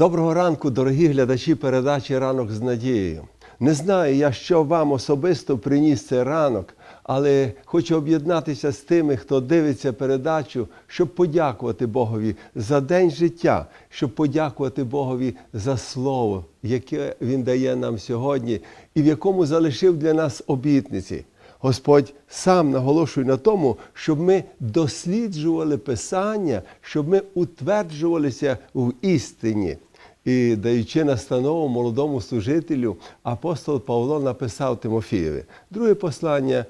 Доброго ранку, дорогі глядачі передачі Ранок з надією. Не знаю я, що вам особисто приніс цей ранок, але хочу об'єднатися з тими, хто дивиться передачу, щоб подякувати Богові за день життя, щоб подякувати Богові за слово, яке Він дає нам сьогодні, і в якому залишив для нас обітниці. Господь сам наголошує на тому, щоб ми досліджували Писання, щоб ми утверджувалися в істині. І даючи настанову молодому служителю, апостол Павло написав Тимофієві, друге послання,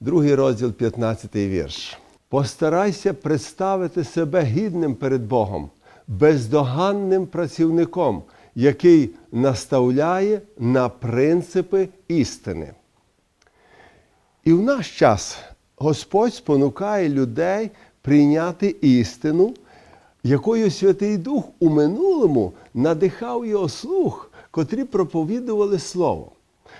другий розділ, 15 вірш. Постарайся представити себе гідним перед Богом, бездоганним працівником, який наставляє на принципи істини. І в наш час Господь спонукає людей прийняти істину, якою Святий Дух у минулому надихав його слух, котрі проповідували Слово.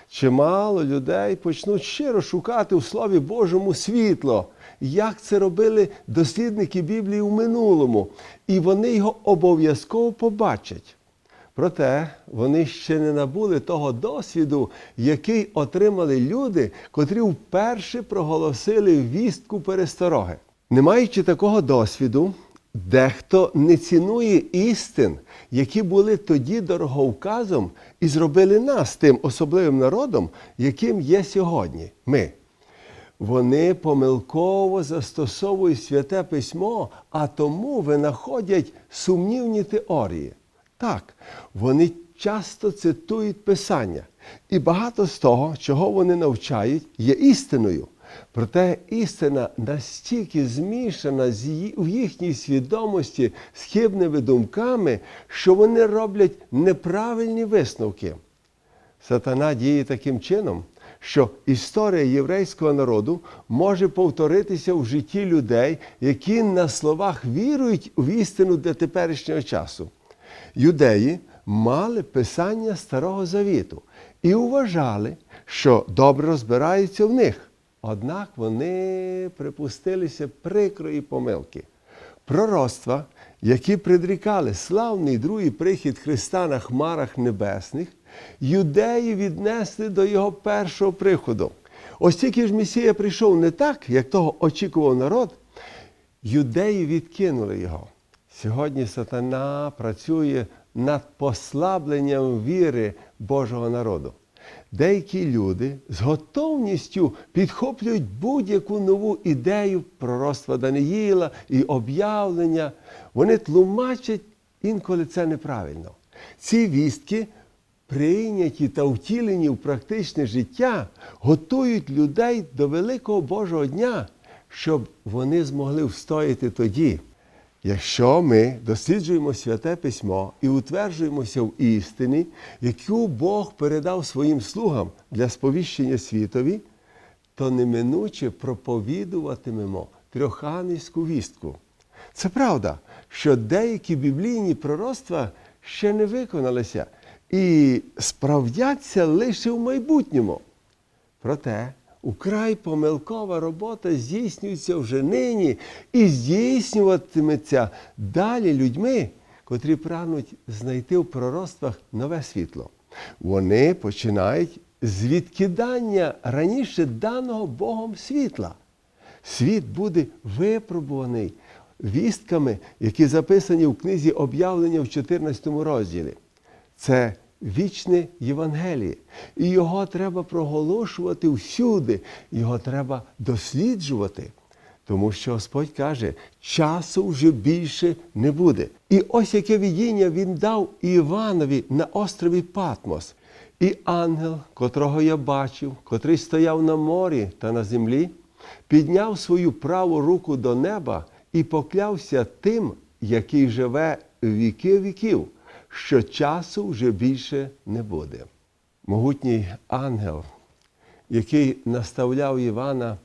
Чимало людей почнуть щиро шукати у Слові Божому світло, як це робили дослідники Біблії у минулому, і вони його обов'язково побачать. Проте вони ще не набули того досвіду, який отримали люди, котрі вперше проголосили вістку перестороги. Не маючи такого досвіду, дехто не цінує істин, які були тоді дороговказом і зробили нас тим особливим народом, яким є сьогодні ми. Вони помилково застосовують святе письмо, а тому винаходять сумнівні теорії. Так, вони часто цитують Писання, і багато з того, чого вони навчають, є істиною. Проте істина настільки змішана в їхній свідомості з хибними думками, що вони роблять неправильні висновки. Сатана діє таким чином, що історія єврейського народу може повторитися в житті людей, які на словах вірують в істину для теперішнього часу. Юдеї мали писання Старого Завіту і вважали, що добре розбираються в них. Однак вони припустилися прикрої помилки. Пророцтва, які предрікали славний другий прихід Христа на хмарах небесних, юдеї віднесли до його першого приходу. Ось тільки ж Месія прийшов не так, як того очікував народ, юдеї відкинули його. Сьогодні сатана працює над послабленням віри Божого народу. Деякі люди з готовністю підхоплюють будь-яку нову ідею пророцтва Даниїла і об'явлення. Вони тлумачать інколи це неправильно. Ці вістки, прийняті та втілені в практичне життя, готують людей до великого Божого дня, щоб вони змогли встояти тоді. Якщо ми досліджуємо святе письмо і утверджуємося в істині, яку Бог передав своїм слугам для сповіщення світові, то неминуче проповідуватимемо трьоханівську вістку. Це правда, що деякі біблійні пророцтва ще не виконалися і справдяться лише в майбутньому. Проте украй помилкова робота здійснюється вже нині і здійснюватиметься далі людьми, котрі прагнуть знайти в пророцтвах нове світло. Вони починають з відкидання раніше даного Богом світла. Світ буде випробуваний вістками, які записані в книзі об'явлення в 14 розділі. Це вічне Євангеліє. І його треба проголошувати всюди, його треба досліджувати. Тому що Господь каже, часу вже більше не буде. І ось яке видіння він дав Іванові на острові Патмос. І ангел, котрого я бачив, котрий стояв на морі та на землі, підняв свою праву руку до неба і поклявся тим, який живе віки віків, що часу вже більше не буде. Могутній ангел, який наставляв Івана,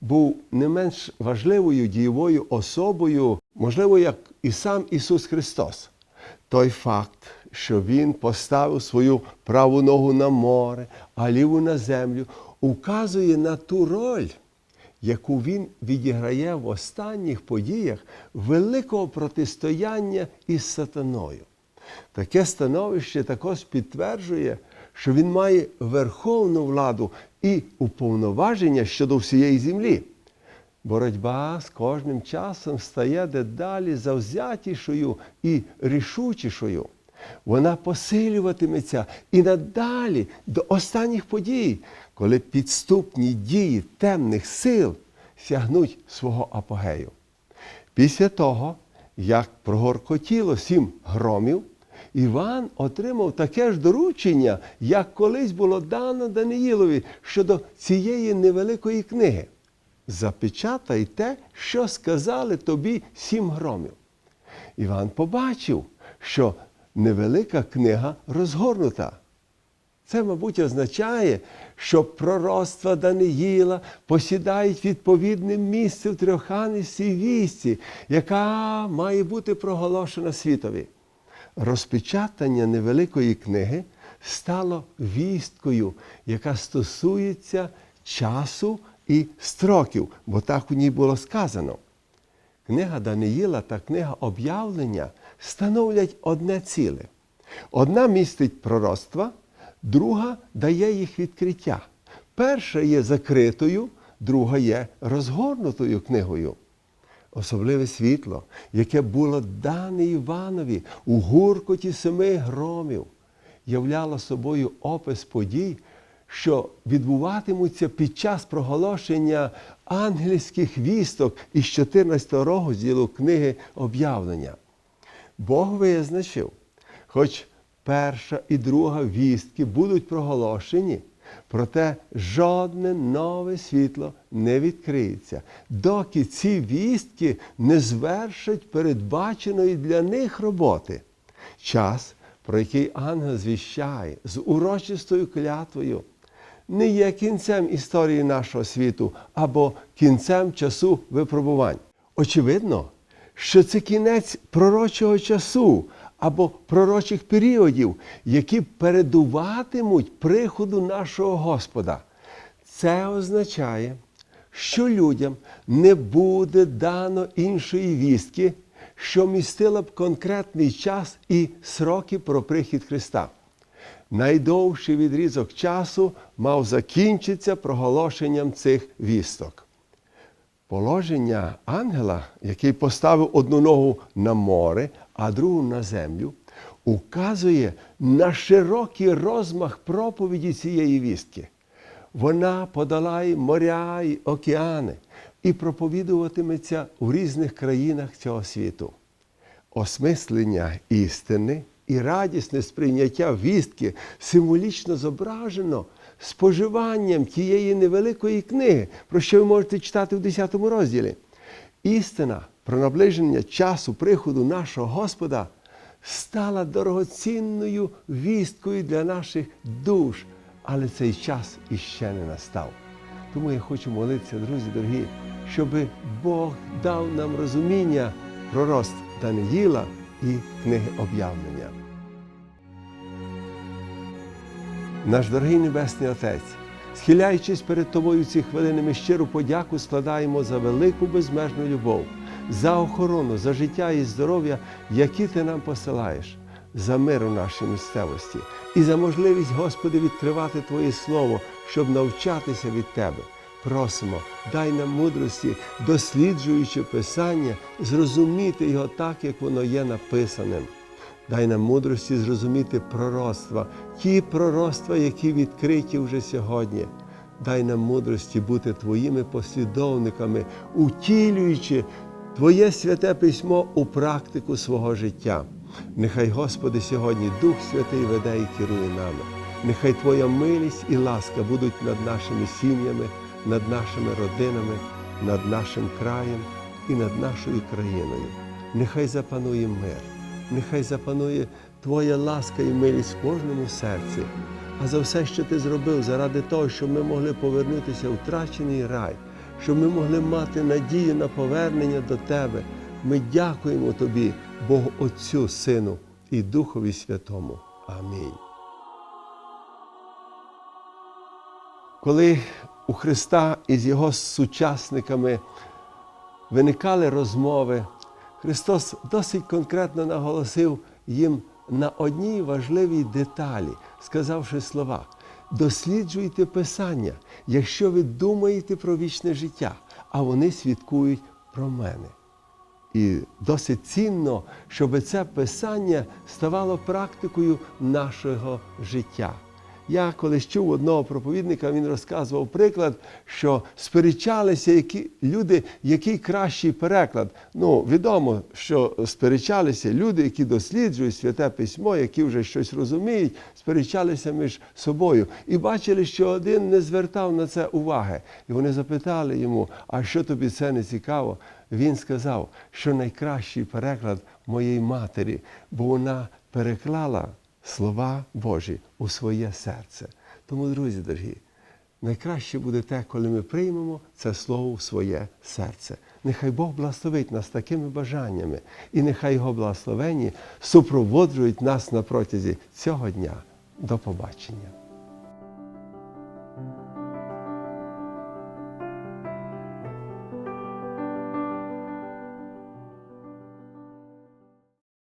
був не менш важливою дієвою особою, можливо, як і сам Ісус Христос. Той факт, що Він поставив свою праву ногу на море, а ліву на землю, указує на ту роль, яку він відіграє в останніх подіях великого протистояння із сатаною. Таке становище також підтверджує, що він має верховну владу і уповноваження щодо всієї землі. Боротьба з кожним часом стає дедалі завзятішою і рішучішою. Вона посилюватиметься і надалі до останніх подій, коли підступні дії темних сил сягнуть свого апогею. Після того, як прогоркотіло сім громів, Іван отримав таке ж доручення, як колись було дано Даниїлові щодо цієї невеликої книги. Запечатай те, що сказали тобі сім громів. Іван побачив, що невелика книга розгорнута. Це, мабуть, означає, що пророцтва Даниїла посідають відповідне місце в трьоханівській вісті, яка має бути проголошена світові. Розпечатання невеликої книги стало вісткою, яка стосується часу і строків, бо так у ній було сказано. Книга Даниїла та книга об'явлення становлять одне ціле. Одна містить пророцтва, друга дає їх відкриття. Перша є закритою, друга є розгорнутою книгою. Особливе світло, яке було дане Іванові у гуркоті семи громів, являло собою опис подій, що відбуватимуться під час проголошення ангельських вісток із 14 розділу книги об'явлення. Бог визначив, хоч перша і друга вістки будуть проголошені, проте жодне нове світло не відкриється, доки ці вістки не звершать передбаченої для них роботи. Час, про який ангел звіщає з урочистою клятвою, не є кінцем історії нашого світу або кінцем часу випробувань. Очевидно, що це кінець пророчого часу або пророчих періодів, які передуватимуть приходу нашого Господа. Це означає, що людям не буде дано іншої вістки, що містила б конкретний час і сроки про прихід Христа. Найдовший відрізок часу мав закінчитися проголошенням цих вісток. Положення ангела, який поставив одну ногу на море, а другу на землю, указує на широкий розмах проповіді цієї вістки. Вона подолає моря й океани і проповідуватиметься у різних країнах цього світу. Осмислення істини і радісне сприйняття вістки символічно зображено споживанням тієї невеликої книги, про що ви можете читати в 10 розділі. Істина про наближення часу приходу нашого Господа стала дорогоцінною вісткою для наших душ, але цей час іще не настав. Тому я хочу молитися, друзі дорогі, щоб Бог дав нам розуміння про рост Даниїла і книги об'явлення. Наш дорогий Небесний Отець, схиляючись перед Тобою ці хвилини, ми щиру подяку складаємо за велику безмежну любов, за охорону, за життя і здоров'я, які Ти нам посилаєш, за мир у нашій місцевості і за можливість, Господи, відкривати Твоє Слово, щоб навчатися від Тебе. Просимо, дай нам мудрості, досліджуючи Писання, зрозуміти його так, як воно є написаним. Дай нам мудрості зрозуміти пророцтва, ті пророцтва, які відкриті вже сьогодні. Дай нам мудрості бути Твоїми послідовниками, утілюючи Твоє святе письмо у практику свого життя. Нехай, Господи, сьогодні Дух Святий веде і керує нами. Нехай Твоя милість і ласка будуть над нашими сім'ями, над нашими родинами, над нашим краєм і над нашою країною. Нехай запанує мир нехай запанує Твоя ласка і милість в кожному серці, а за все, що ти зробив, заради того, щоб ми могли повернутися втрачений рай, щоб ми могли мати надію на повернення до Тебе. Ми дякуємо Тобі, Богу Отцю, Сину і Духові Святому. Амінь. Коли у Христа із Його сучасниками виникали розмови, Христос досить конкретно наголосив їм на одній важливій деталі, сказавши слова: досліджуйте Писання, якщо ви думаєте про вічне життя, а вони свідкують про мене. І досить цінно, щоб це писання ставало практикою нашого життя. Я колись чув одного проповідника, він розказував приклад, що сперечалися які люди, який кращий переклад. Ну, відомо, що сперечалися люди, які досліджують святе письмо, які вже щось розуміють, сперечалися між собою і бачили, що один не звертав на це уваги. І вони запитали йому, а що тобі це не цікаво? Він сказав, що найкращий переклад моєї матері, бо вона переклала слова Божі у своє серце. Тому, друзі дорогі, найкраще буде те, коли ми приймемо це слово в своє серце. Нехай Бог благословить нас такими бажаннями, і нехай Його благословені супроводжують нас на протязі цього дня. До побачення.